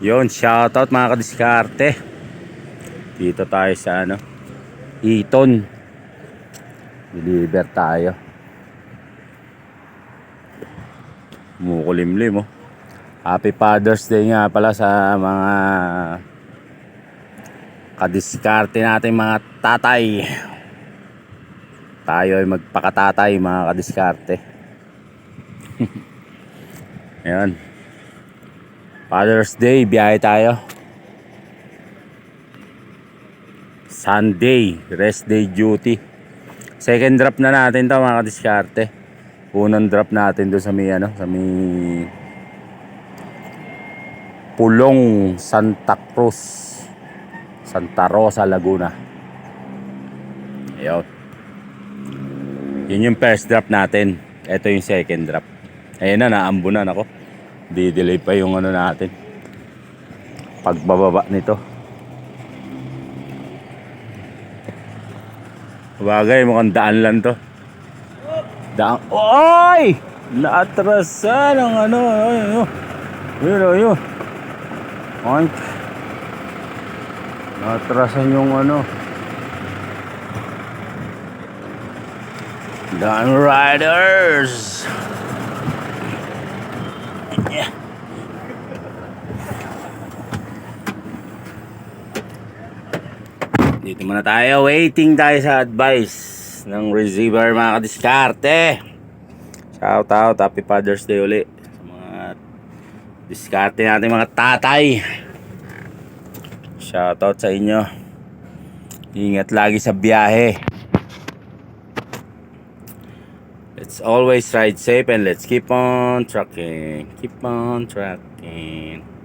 Yon, shoutout mga kadiskarte. Dito tayo sa ano, Eton. Deliver tayo. Mukulimlim oh. Happy Father's Day nga pala sa mga kadiskarte natin mga tatay. Tayo ay magpakatatay mga kadiskarte. Ayan. Father's Day, biyahe tayo. Sunday, rest day duty. Second drop na natin to mga kadiskarte. Unang drop natin doon sa may ano, sa may Pulong Santa Cruz Santa Rosa, Laguna. Ayun. Yun yung first drop natin. Ito yung second drop. Ayun na, naambunan ako. Di-delay pa yung ano natin. Pagbababa nito. Bagay, mukhang daan lang to. Daan. Oy! Naatrasan ang ano. Ayun, ayun. Ayun, ayun. Ay. Naatrasan yung ano. Daan Riders! Dito muna tayo. Waiting tayo sa advice ng receiver mga kadiskarte. Shout out. Happy Father's Day uli. Sa mga diskarte natin mga tatay. Shout out sa inyo. Ingat lagi sa biyahe. Let's always ride safe and let's keep on trucking. Keep on trucking.